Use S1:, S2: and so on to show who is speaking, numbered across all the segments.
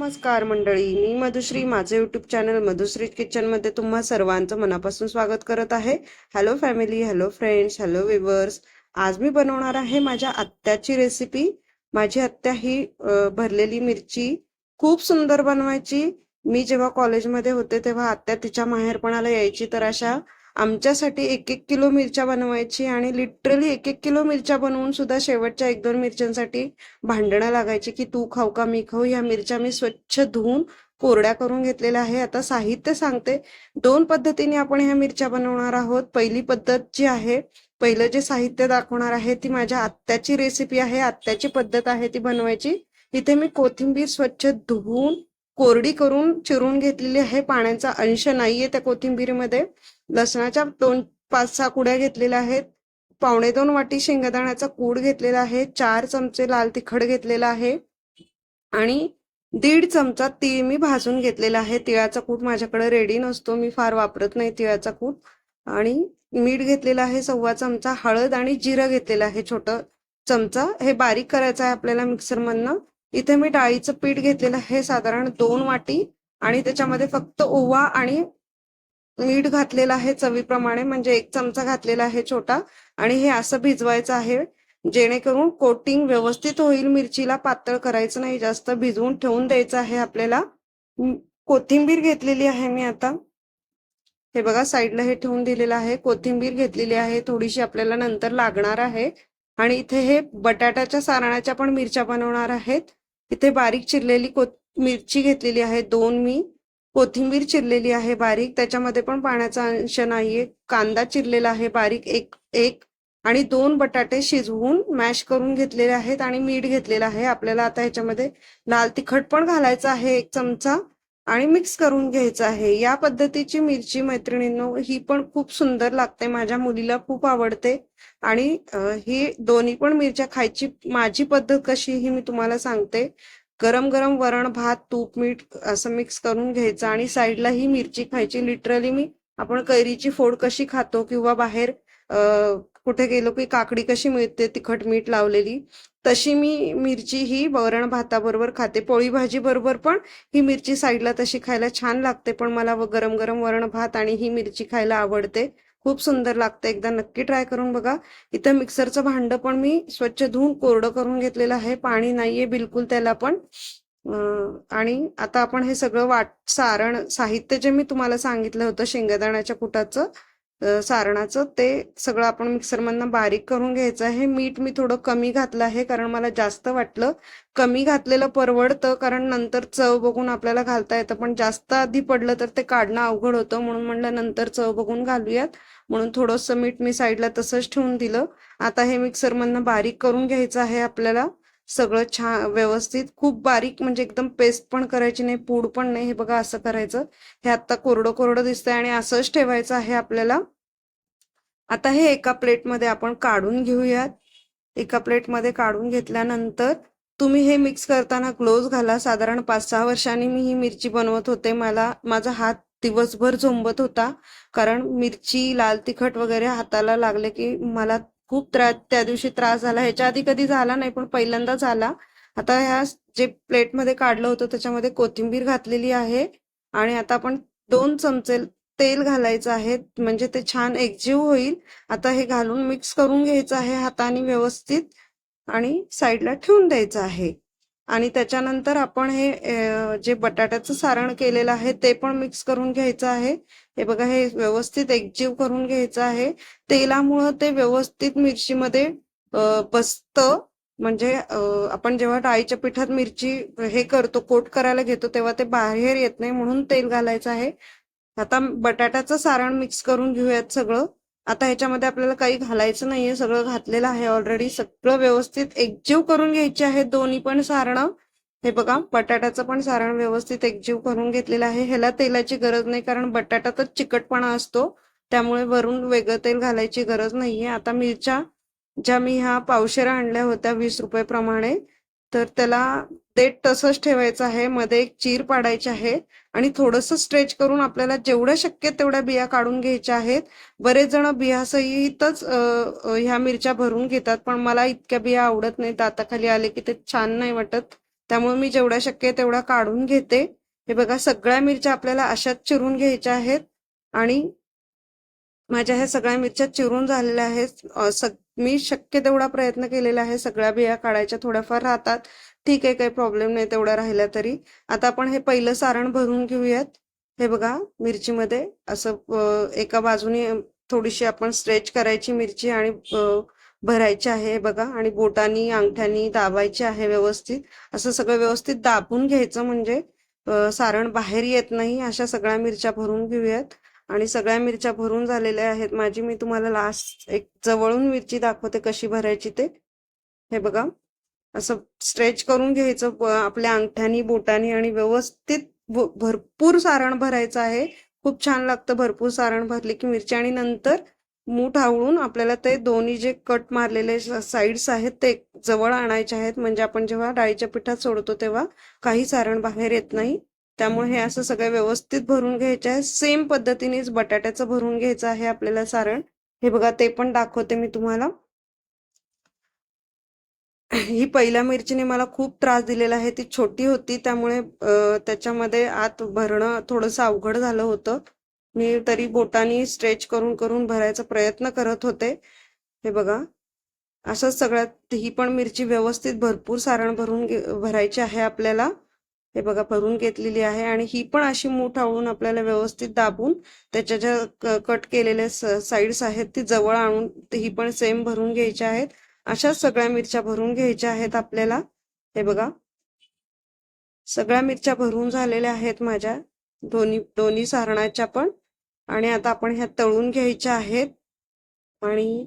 S1: नमस्कार मंडळी. मी मधुश्री. माझे यूट्यूब चॅनल मधुश्री किचनमध्ये तुम्हा सर्वांचं मनापासून स्वागत करत आहे. Hello family hello friends hello viewers आज मी बनवणार आहे माझ्या आत्याची रेसिपी माझी आत्या ही भरलेली मिरची खूप सुंदर बनवायची. मी जेव्हा कॉलेजमध्ये होते तेव्हा आत्या तिच्या माहेरपणाला यायची तर अशा आमच्यासाठी एक एक किलो मिरच्या बनवायची आणि लिटरली एक एक किलो मिरच्या बनवून सुद्धा शेवटच्या एक दोन मिरच्यांसाठी भांडणं लागायची की तू खाऊ का मी खाऊ ह्या मिरच्या मी स्वच्छ धुवून कोरड्या करून घेतलेल्या आहे. आता साहित्य सांगते. दोन पद्धतीने आपण ह्या मिरच्या बनवणार आहोत. पहिली पद्धत जी आहे पहिलं जे साहित्य दाखवणार आहे ती माझ्या आत्याची रेसिपी आहे. आत्याची पद्धत आहे ती बनवायची. इथे मी कोथिंबीर स्वच्छ धुवून कोरडी करून चिरून घेतलेली आहे पाण्याचा अंश नाहीये त्या कोथिंबीरीमध्ये. लसणाच्या दोन पाच सहा कुड्या घेतलेल्या आहेत. पावणे दोन वाटी शेंगदाण्याचा कूड घेतलेला आहे. चार चमचे लाल तिखट घेतलेला आहे. आणि दीड चमचा तीळ मी भाजून घेतलेला आहे. तिळाचा कूट माझ्याकडे रेडी नसतो. मी फार वापरत नाही तिळाचा कूट. आणि मीठ घेतलेला आहे सव्वा चमचा. हळद आणि जिरं घेतलेलं आहे छोटं चमचा. हे बारीक करायचं आहे आपल्याला मिक्सरमधनं. इथे मी डाळीचं पीठ घेतलेलं आहे साधारण दोन वाटी. आणि त्याच्यामध्ये फक्त ओवा आणि मीठ घातलेलं आहे चवीप्रमाणे म्हणजे एक चमचा घातलेला आहे छोटा. आणि हे असं भिजवायचं आहे जेणेकरून कोटिंग व्यवस्थित होईल. मिरचीला पातळ करायचं नाही जास्त भिजवून ठेवून द्यायचं आहे आपल्याला. कोथिंबीर घेतलेली आहे मी आता. हे बघा साईडला हे ठेवून दिलेलं आहे. कोथिंबीर घेतलेली आहे थोडीशी आपल्याला नंतर लागणार आहे. आणि इथे हे बटाट्याच्या सारणाच्या पण मिरच्या बनवणार आहेत. इथे बारीक चिरलेली को मिरची घेतलेली आहे दोन मी. कोथिंबीर चिरलेली आहे बारीक त्याच्यामध्ये पण पाण्याचा अंश नाहीये. कांदा चिरलेला आहे बारीक एक एक. आणि दोन बटाटे शिजवून मॅश करून घेतलेले आहेत आणि मीठ घेतलेलं आहे. आपल्याला आता ह्याच्यामध्ये लाल तिखट पण घालायचं आहे एक चमचा. आणि मिक्स करून घ्यायचं आहे. या पद्धतीची मिरची मैत्रिणींनो ही पण खूप सुंदर लागते माझ्या मुलीला खूप आवडते. आणि ही दोन्ही पण मिरच्या खायची माझी पद्धत कशी ही मी तुम्हाला सांगते. गरम गरम वरण भात तूप मीठ असं मिक्स करून घ्यायचं आणि साईडला ही मिरची खायची. लिटरली मी आपण कैरीची फोड कशी खातो किंवा बाहेर कुठे गेलो की काकडी कशी मिळते तिखट मीठ लावलेली तशी मी मिरची ही वरण भाताबरोबर खाते. पोळी भाजी बरोबर पण ही मिरची साईडला तशी खायला छान लागते. पण मला गरम गरम वरण भात आणि ही मिरची खायला आवडते. खूप सुंदर लागते. एकदा नक्की ट्राय करून बघा. इथं मिक्सरचं भांड पण मी स्वच्छ धुवून कोरडं करून घेतलेलं आहे. पाणी नाहीये बिलकुल त्याला पण. आणि आता आपण हे सगळं वाट सारण साहित्य जे मी तुम्हाला सांगितलं होतं शेंगदाण्याच्या कुटाचं सारणाचं ते सगळं आपण मिक्सरमधनं बारीक करून घ्यायचं आहे. मीठ मी थोडं कमी घातलं आहे कारण मला जास्त वाटलं. कमी घातलेलं परवडतं कारण नंतर चव बघून आपल्याला घालता येतं. पण जास्त आधी पडलं तर ते काढणं अवघड होतं. म्हणून म्हणलं नंतर चव बघून घालूयात. म्हणून थोडंसं मीठ मी साईडला तसंच ठेवून दिलं. आता हे मिक्सरमधनं बारीक करून घ्यायचं आहे आपल्याला. सगळं छान व्यवस्थित खूप बारीक म्हणजे एकदम पेस्ट पण करायची नाही पूड पण नाही हे बघा असं करायचं. हे आता कोरडं कोरडं दिसतंय आणि असंच ठेवायचं आहे आपल्याला. आता हे एका प्लेटमध्ये आपण काढून घेऊयात. एका प्लेटमध्ये काढून घेतल्यानंतर तुम्ही हे मिक्स करताना ग्लोव्ज घाला. साधारण पाच सहा वर्षांनी मी ही मिरची बनवत होते. मला माझा हात दिवसभर झोंबत होता. कारण मिरची लाल तिखट वगैरे हाताला लागले की मला खूप त्रास त्या दिवशी त्रास झाला. ह्याच्या आधी कधी झाला नाही पण पहिल्यांदा झाला. आता ह्या जे प्लेटमध्ये काढलं होतं त्याच्यामध्ये कोथिंबीर घातलेली आहे आणि आता आपण दोन चमचे तेल घालायचं आहे. म्हणजे ते छान एकजीव होईल. आता हे घालून मिक्स करून घ्यायचं आहे हाताने व्यवस्थित आणि साईडला ठेवून द्यायचं आहे. आणि त्याच्यानंतर आपण हे जे बटाट्याचं सारण केलेलं आहे ते पण मिक्स करून घ्यायचं आहे. हे बघा हे व्यवस्थित एकजीव करून घ्यायचं आहे. तेलामुळं ते व्यवस्थित मिरचीमध्ये बसतं. म्हणजे आपण जेव्हा डाळीच्या पिठात मिरची हे करतो कोट करायला घेतो तेव्हा ते बाहेर येत नाही म्हणून तेल घालायचं आहे. आता बटाट्याचं सारण मिक्स करून घेऊयात सगळं. आता ह्याच्यामध्ये आपल्याला काही घालायचं नाहीये सगळं घातलेलं आहे ऑलरेडी सगळं व्यवस्थित एकजीव करून घ्यायचे आहे दोन्ही पण सारणं. हे बघा बटाट्याचं पण सारण व्यवस्थित एकजीव करून घेतलेलं आहे. ह्याला तेलाची गरज नाही कारण बटाट्यातच चिकटपणा असतो. त्यामुळे वरून वेगळं तेल घालायची गरज नाहीये. आता मिरच्या ज्या मी ह्या पावशेरा आणल्या होत्या वीस रुपये प्रमाणे तर त्याला देठ तसंच ठेवायचं आहे. मध्ये एक चीर पाडायची आहे आणि थोडंसं स्ट्रेच करून आपल्याला जेवढ्या शक्य तेवढ्या बिया काढून घ्यायच्या आहेत. बरेच जण बियासहितच ह्या मिरच्या भरून घेतात. पण मला इतक्या बिया आवडत नाही दाताखाली आले की ते छान नाही वाटत. त्यामुळे मी जेवढ्या शक्य तेवढ्या काढून घेते. हे बघा सगळ्या मिरच्या आपल्याला अशाच चिरून घ्यायच्या आहेत. आणि माझ्या ह्या सगळ्या मिरच्या चिरून झालेल्या आहेत. मी शक्य तेवढा प्रयत्न केलेला आहे. सगळ्या बिया काढायच्या थोड्याफार राहतात. ठीक आहे काही प्रॉब्लेम नाही तेवढा राहिल्या तरी. आता आपण हे पहिलं सारण भरून घेऊयात. हे बघा मिरचीमध्ये असं एका बाजूने थोडीशी आपण स्ट्रेच करायची मिरची आणि भरायची आहे हे बघा. आणि बोटानी अंगठ्यानी दाबायची आहे व्यवस्थित. असं सगळं व्यवस्थित दाबून घ्यायचं म्हणजे सारण बाहेर येत नाही. अशा सगळ्या मिरच्या भरून घेऊयात. आणि सगळ्या मिरच्या भरून झालेल्या आहेत. माझी मी तुम्हाला लास्ट एक जवळून मिरची दाखवते कशी भरायची ते. हे बघा. असं स्ट्रेच करून घ्यायचं आपल्या अंगठ्यानी बोटानी आणि व्यवस्थित भरपूर सारण भरायचं आहे. खूप छान लागतं भरपूर सारण भरले की मिरची आणि नंतर मूठ आवळून आपल्याला ते दोन्ही जे कट मारलेले साईड्स आहेत ते जवळ आणायचे आहेत. म्हणजे आपण जेव्हा डाळीच्या पिठात सोडतो तेव्हा काही सारण बाहेर येत नाही. त्यामुळे हे असं सगळं व्यवस्थित भरून घ्यायचं आहे. सेम पद्धतीनेच बटाट्याचं भरून घ्यायचं आहे आपल्याला सारण. हे बघा ते पण दाखवते मी तुम्हाला. ही पहिल्या मिरचीने मला खूप त्रास दिलेला आहे. ती छोटी होती त्यामुळे त्याच्यामध्ये आत भरणं थोडंसं अवघड झालं होतं. मी तरी बोटानी स्ट्रेच करून करून भरायचा प्रयत्न करत होते. हे बघा असंच सगळ्यात ही पण मिरची व्यवस्थित भरपूर सारण भरून भरायची आहे आपल्याला. हे बघा भरून घेतलेली आहे आणि ही पण अशी मूठ आवळून आपल्याला व्यवस्थित दाबून त्याच्या ज्या कट केलेल्या साईड्स आहेत ती जवळ आणून ही पण सेम भरून घ्यायच्या आहेत. अशा सगळ्या मिरच्या भरून घ्यायच्या आहेत आपल्याला. हे बघा. सगळ्या मिरच्या भरून झालेल्या आहेत माझ्या. दोन्ही दोन्ही सारणाच्या पण. आणि आता आपण ह्या तळून घ्यायच्या आहेत. आणि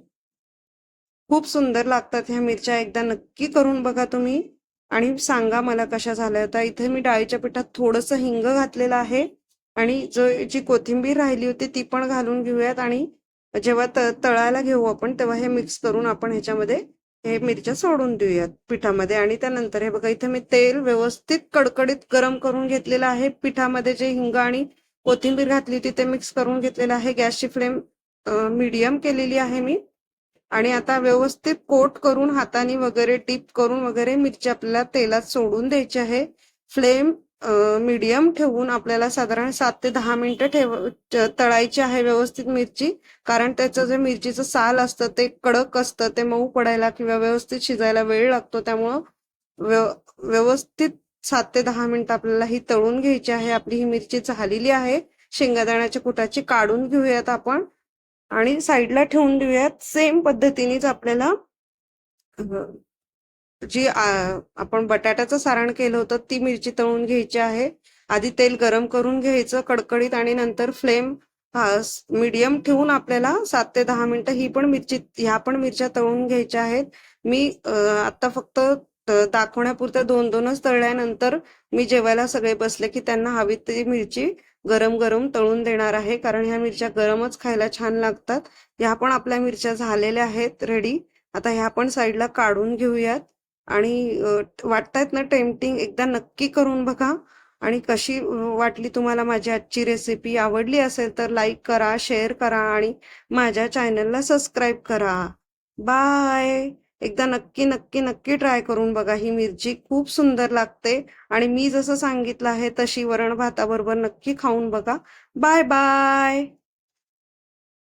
S1: खूप सुंदर लागतात ह्या मिरच्या. एकदा नक्की करून बघा तुम्ही. आणि सांगा मला कशा झाल्या होत्या. इथे मी डाळीच्या पिठात थोडंसं हिंग घातलेलं आहे. आणि जो जी कोथिंबीर राहिली होती ती पण घालून घेऊयात. आणि जेव्हा त तळायला घेऊ आपण तेव्हा हे मिक्स करून आपण ह्याच्यामध्ये हे मिरच्या सोडून देऊयात पिठामध्ये. आणि त्यानंतर हे बघा इथे मी तेल व्यवस्थित कडकडीत गरम करून घेतलेलं आहे. पिठामध्ये जे हिंग आणि कोथिंबीर घातली होती ते मिक्स करून घेतलेलं आहे. गॅसची फ्लेम मीडियम केलेली आहे मी. आणि आता व्यवस्थित कोट करून हाताने वगैरे टिप करून वगैरे मिरची आपल्याला तेलात सोडून द्यायची आहे. फ्लेम मीडियम ठेवून आपल्याला साधारण सात ते दहा मिनिटं ठेव तळायची आहे व्यवस्थित मिरची. कारण त्याचं जे मिरचीचं साल असतं ते कडक असतं ते मऊ पडायला किंवा व्यवस्थित शिजायला वेळ लागतो. त्यामुळं व्यवस्थित सात ते दहा मिनिटं आपल्याला ही तळून घ्यायची आहे. आपली ही मिरची झालेली आहे. शेंगादाण्याच्या कुटाची काढून घेऊयात आपण. आणि साईडला ठेवून देऊयात. सेम पद्धतीनेच आपल्याला जी आपण बटाट्याचं सारण केलं होतं ती मिरची तळून घ्यायची आहे. आधी तेल गरम करून घ्यायचं कडकडीत आणि नंतर फ्लेम मीडियम ठेवून आपल्याला सात ते दहा मिनिटं ही पण मिरची ह्या पण मिरच्या तळून घ्यायच्या आहेत. मी आता फक्त दाखवण्यापुरत्या दोन दोनच तळल्यानंतर मी जेवायला सगळे बसले की त्यांना हवी ती मिरची गरम गरम तळून देणार आहे. कारण ह्या मिरच्या गरमच खायला छान लागतात. ह्या पण आपल्या मिरच्या झालेल्या आहेत रेडी. आता ह्या पण साईडला काढून घेऊयात. आणि वाटतायत ना टेम्पटिंग एकदा नक्की करून बघा. आणि कशी वाटली तुम्हाला माझी आजची रेसिपी? आवडली असेल तर लाईक करा शेअर करा आणि माझ्या चॅनलला सबस्क्राईब करा. बाय! एकदा नक्की नक्की नक्की ट्राय करून बघा. ही मिरची खूप सुंदर लागते आणि मी जसं सांगितलं आहे तशी वरण भाताबरोबर नक्की खाऊन बघा. Bye bye!